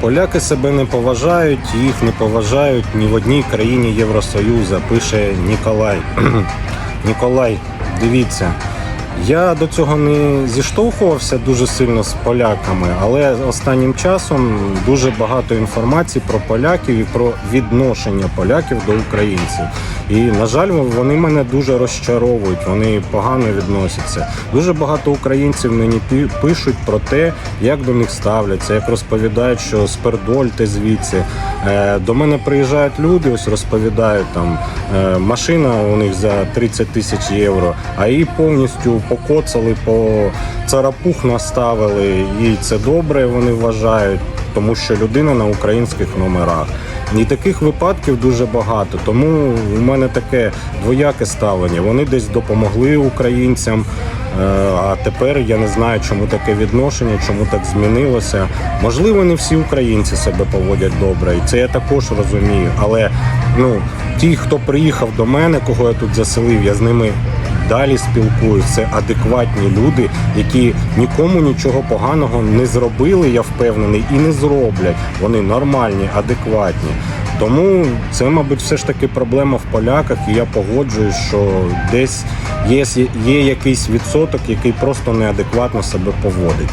Поляки себе не поважають, їх не поважають ні в одній країні Євросоюзу, пише Ніколай. Ніколай, дивіться. Я до цього не зіштовхувався дуже сильно з поляками, але останнім часом дуже багато інформації про поляків і про відношення поляків до українців. І на жаль, вони мене дуже розчаровують, вони погано відносяться. Дуже багато українців мені пишуть про те, як до них ставляться, як розповідають, що спердольте звідси. Е, До мене приїжджають люди, ось розповідають там е, машина у них за 30 тисяч євро, а її повністю покоцали, по царапух наставили, і це добре вони вважають, тому що людина на українських номерах. І таких випадків дуже багато. Тому у мене таке двояке ставлення. Вони десь допомогли українцям. е, А тепер я не знаю, чому таке відношення, чому так змінилося. Можливо, не всі українці себе поводять добре, і це я також розумію. Але ну ті, хто приїхав до мене, кого я тут заселив, я з ними далі спілкуюсь. Адекватні люди, які нікому нічого поганого не зробили, я впевнений, і не зроблять. Вони нормальні, адекватні. Тому це, мабуть, все ж таки проблема в поляках, і я погоджуюсь, що десь є, є якийсь відсоток, який просто неадекватно себе поводить.